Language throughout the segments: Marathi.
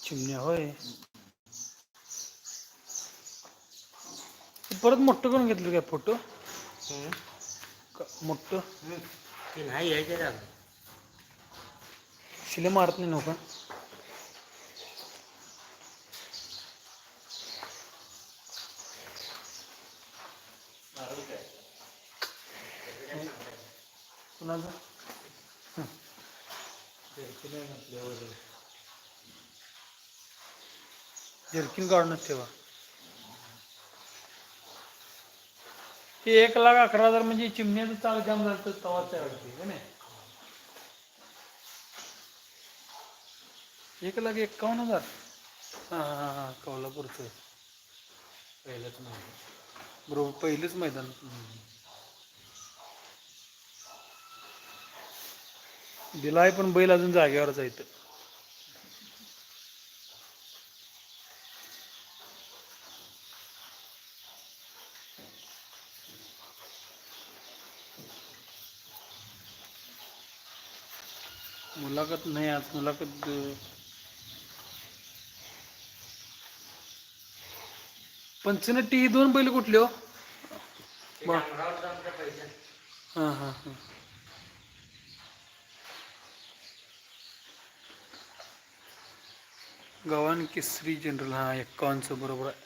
चिमण्या होय. परत मोठं करून घेतलं काय फोटो? मोठं? ते नाही यायचे का शिले मारत नाही नव्हतं कुणाचं? जर्किन काढूनच ठेवा. ते एक लाख अकरा हजार म्हणजे चिमण्याचं चाल जाम झालं तर तवा तयार होते नाही? एक लाख एक्कावन्न हजार. हां हां हां कोल्हापूरचं. पहिलंच नाही बरोबर पहिलंच मैदान. दिलाय पण बैल अजून जागेवरच आहे इथं मुलाखत नाही आज मुलाखत पंचनट्टी ही दोन बैल कुठले हो? हां हां हां. गव्हाण केसरी जनरल हा एक्कावनचं बरोबर आहे.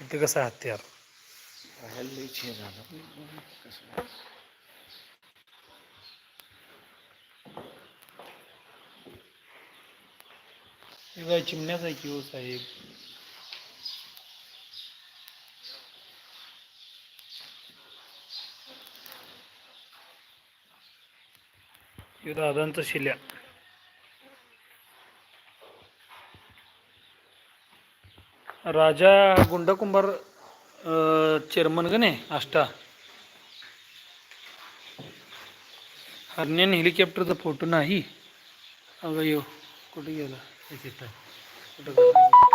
इथे कसं आहे हत्यार? चिमण्याचा किंवा झालं आहे साहेब. दादांचा शिल्या. राजा गुंडकुंभार चेअरमन गणे नाही आष्टा. हरण्यान हेलिकॉप्टरचा फोटो नाही. अगं यो कुठे गेला? कुठं गेला?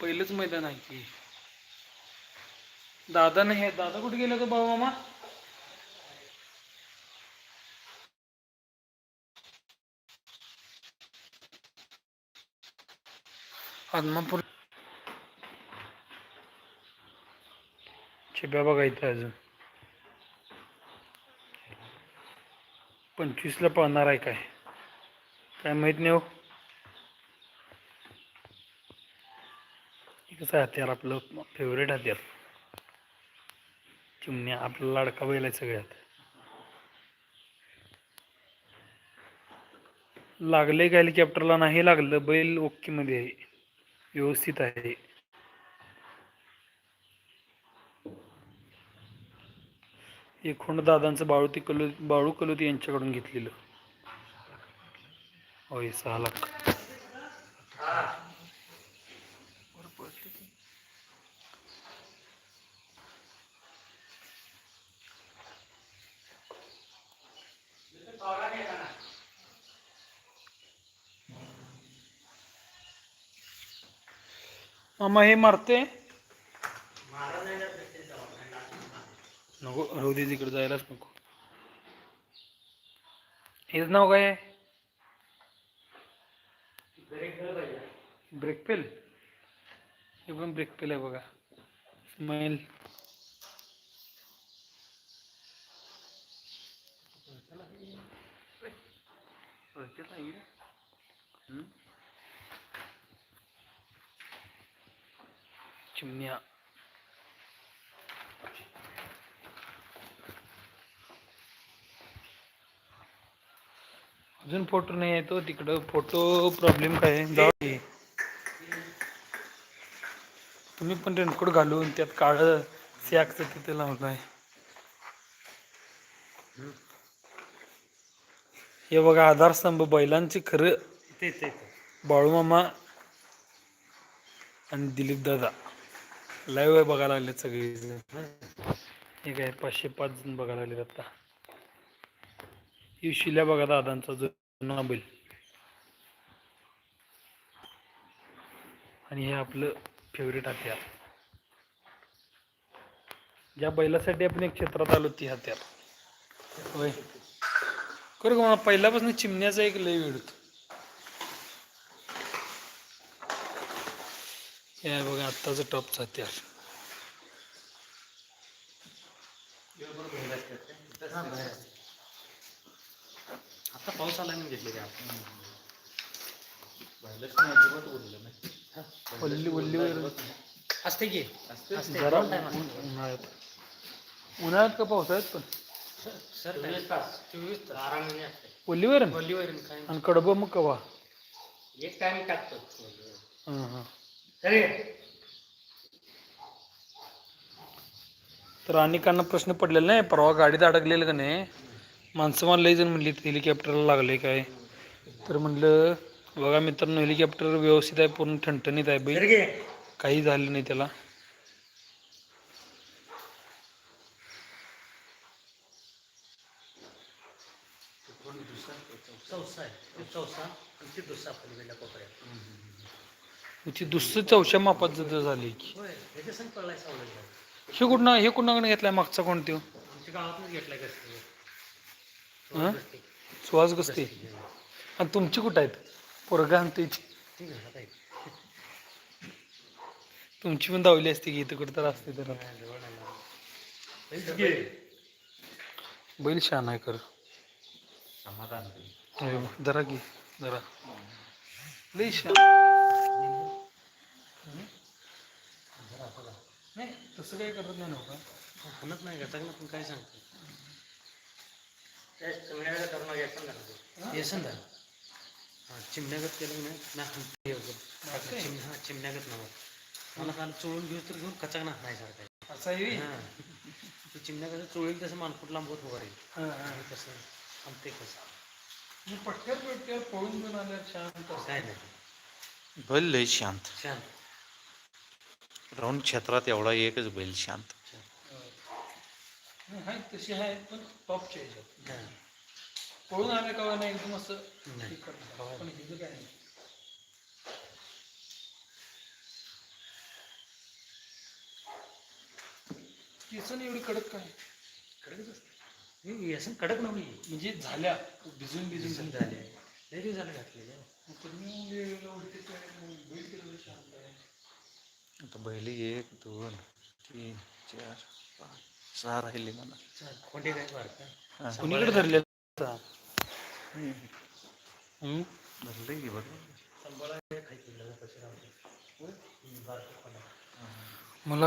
पहिलंच मैदान आहे की. दादा नाही दादा कुठे गेला तो बाबा मामा? आदमापूर चिब्या बघा इथं अजून. पंचवीसला पळणार आहे काय. काय माहीत नाही हो. कसं आहे हत्यार आपलं फेवरेट हत्यार. चिमण्या आपला लाडका बैल आहे सगळ्यात. लागले का चॅप्टरला नाही लागलं बैल ओके मध्ये आहे. व्यवस्थित आहे. हे खोंड दादांचं बाळूती कलू बाळू कलोती यांच्याकडून घेतलेलं. होय सहा लाख. मामा हे मारते नको राहू दे तिकडे जायलाच नको हेच नाव काय ब्रेक पेल हे पण ब्रेक पेल आहे बघा स्माईल चिमण्या अजून फोटो नाही येतो तिकडं फोटो प्रॉब्लेम काय आहे. तुम्ही पण रेनकोट घालून त्यात काळं सॅकचं तिथे लावलं आहे हे बघा आधारस्तंभ बैलांचे खरं बाळूमामा आणि दिलीप दादा. लाईव्ह बघायला लागले सगळे ठीक आहे पाचशे पाच जण बघायला आले आता. शिल्या बघा दादांचा जुना बैल. आणि हे आपलं फेवरेट हत्यार. ज्या बैलासाठी आपण एक क्षेत्रात आलो ती हत्यार. होय. करू का मला पहिल्यापासून चिमण्याचा एक लय वेळ होतो. हे आहे बघा आत्ताचं टॉपचं हत्यार आता पाऊस आला मी घेतले वगैरे. असते की? जरा उन्हाळ्यात. उन्हाळ्यात का पावसाळ्यात पण? सर चोवीस तास. चोवीस असते. काय आणि कडबं मग कवा? एक टाइम टाकतो. हां हां. तर अनेकांना प्रश्न पडलेला नाही परवा गाडीत अडकलेलं का नाही? माणसं मला लई जण म्हणली हेलिकॉप्टरला लागले काय? तर म्हणलं बघा मित्रांनो हेलिकॉप्टर व्यवस्थित आहे पूर्ण ठणठणीत आहे घे काही झालं नाही त्याला. चौसा चौसा आणि ते दुसरा त्याची दुसरं चौशा मापात जर झाली की. हे कुठनं हे कुणाकडे घेतलाय मागचा कोणते हां? सुहास गस्ते. आणि तुमची कुठं आहेत? पोरगा आणि त्याची. ठीक आहे आता तुमची पण धावली असते की इथं कुठं तर असते तर. बैल शान आहे? कर समाधान जरा की जरा. लई शान नाही तसं काही करत नाही नव्हतं म्हणत नाही का पण काय सांगतो येसन दा हां? चिमण्यागत केलं नाही. ना ते वगैरे. चिम हां चिमण्यागत नाव. मला काल चोळून घेऊ तर घेऊन कचाक ना नाही सारखं. असं आहे हां. ते चिमण्यागत चोळील तसं मानकुट लांबवत उभा राहील. आणि कसं आमते कसं पटक्यात पटक्यात पळून घेऊन आल्या शांत काय नाही. बैल लय शांत. शांत. राऊंड क्षेत्रात एवढा एकच बैल शांत. तशी पण टॉपच्या ह्याच्यात. पळून आले का नाही एकदम असं. हे. पण काय नाही. केसन एवढी कडक काय कडकच असते. हे असं कडक नव्हती म्हणजे झाल्या भिजून भिजून झाल्या. झाले लय झाले घातलेले. तुम्ही शांत आहे. आता बैल एक दोन तीन चार पाच सहा राहिले मला. हा. कुणीकडे धरले? धरलंय की बघ.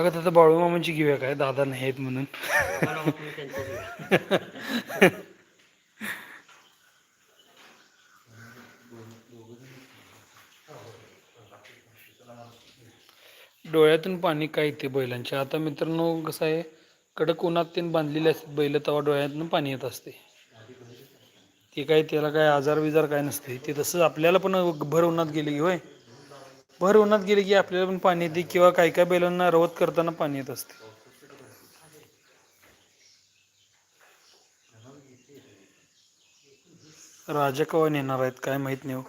का आता बाळू मामाची घेऊया काय? दादा नाही आहेत म्हणून. डोळ्यातून पाणी काय येते बैलांच्या? आता मित्रांनो कसं आहे कडक उन्हात ते बांधलेले असतात बैल तेव्हा डोळ्यातून पाणी येत असते. ते काय त्याला काय आजार विजार काय नसते. ते तसंच आपल्याला पण भर उन्हात गेले की होय. भर उन्हात गेले की आपल्याला पण पाणी येते किंवा काय काय बैलांना रवत करताना पाणी येत असते. राजा कवा नेणार आहेत काय माहीत नाही हो.